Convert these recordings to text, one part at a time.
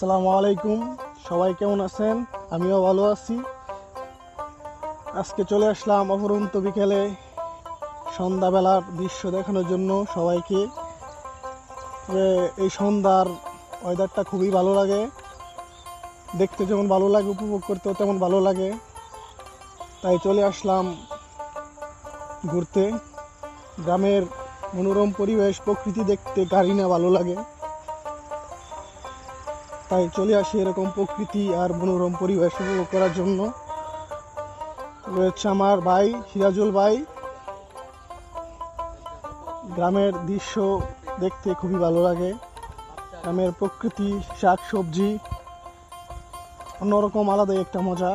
আসসালামু আলাইকুম। সবাই কেমন আছেন? আমিও ভালো আছি। আজকে চলে আসলাম অপরন্ত বিকেলে সন্ধ্যাবেলার দৃশ্য দেখানোর জন্য সবাইকে। যে এই সন্ধ্যার ওয়েদারটা খুবই ভালো লাগে। দেখতে যেমন ভালো লাগে, উপভোগ করতেও তেমন ভালো লাগে। তাই চলে আসলাম ঘুরতে। গ্রামের মনোরম পরিবেশ, প্রকৃতি দেখতে গাড়ি না ভালো লাগে। তাই চলে আসি এরকম প্রকৃতি আর মনোরম পরিবেশ উপভোগ করার জন্য। রয়েছে আমার ভাই, সিরাজুল ভাই। গ্রামের দৃশ্য দেখতে খুবই ভালো লাগে। গ্রামের প্রকৃতি শাক সবজি অন্যরকম আলাদাই একটা মজা।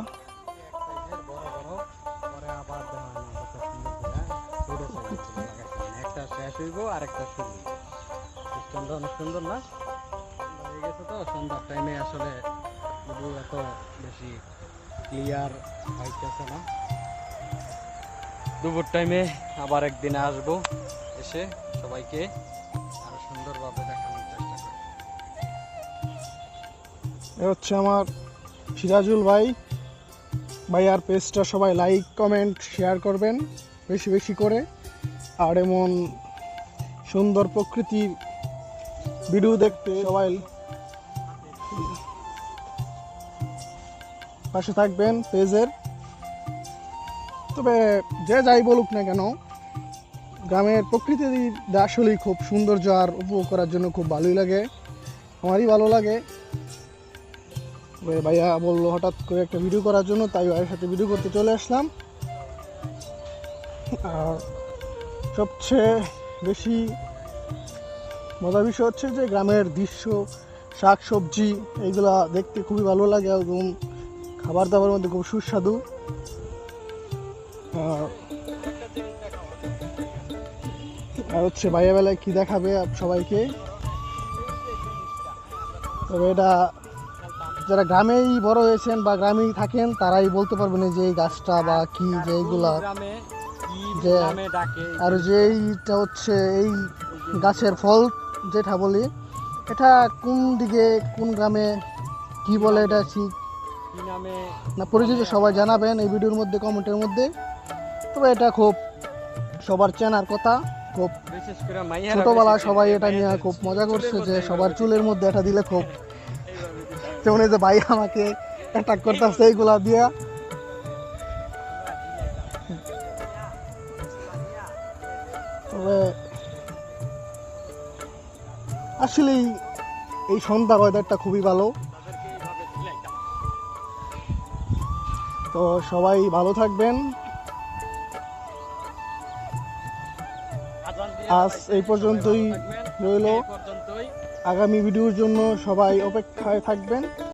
সুন্দর না? হয়ে গেছে তো, সন্ধ্যার টাইমে আসলে বুবু এত বেশি ক্লিয়ার হইতেছে না। দুপুর টাইমে আবার একদিন আসব এসে সবাইকে আরও সুন্দরভাবে দেখানোর চেষ্টা করব। এ হচ্ছে আমার সিরাজুল ভাই। ভাই, আর পেজটা সবাই লাইক কমেন্ট শেয়ার করবেন বেশি বেশি করে। আর এমন সুন্দর প্রকৃতির ভিডিও দেখতে সবাই পাশে থাকবেন পেজের তবে যে যাই বলুক না কেন, গ্রামের প্রকৃতি আসলেই খুব সৌন্দর্য আর উপভোগ করার জন্য খুব ভালোই লাগে। আমারই ভালো লাগে। ভাইয়া বলল হঠাৎ করে একটা ভিডিও করার জন্য, তাই ভাইয়ের সাথে ভিডিও করতে চলে আসলাম। আর সবচেয়ে বেশি মজার বিষয় হচ্ছে যে গ্রামের দৃশ্য শাক সবজি এইগুলা দেখতে খুবই ভালো লাগে এবং খাবার দাবার মধ্যে খুব সুস্বাদু। আর হচ্ছে ভাইয়া বেলায় কী দেখাবে সবাইকে? তবে এটা যারা গ্রামেই বড় হয়েছেন বা গ্রামেই থাকেন, তারাই বলতে পারবেন যে এই গাছটা বা কি যে এইগুলা। যে- আর যে এইটা হচ্ছে এই গাছের ফল যেটা বলি, এটা কোন দিকে, কোন গ্রামে, কি বলে এটা ঠিক? না পরিচিত সবাই জানাবেন এই ভিডিওর মধ্যে কমেন্টের মধ্যে। তবে এটা খুব সবার চেনার কথা খুব ছোটবেলায় সবাই এটা নিয়ে খুব মজা করছে যে সবার চুলের মধ্যে এটা দিলে খুব যেমন এই যে ভাই আমাকে অ্যাটাক করতেছে এইগুলা দিয়া। তবে আসলেই এই সন্ধ্যার ওয়েদারটা খুবই ভালো। তো সবাই ভালো থাকবেন। আজ এই পর্যন্তই রইল। আগামী ভিডিওর জন্য সবাই অপেক্ষায় থাকবেন।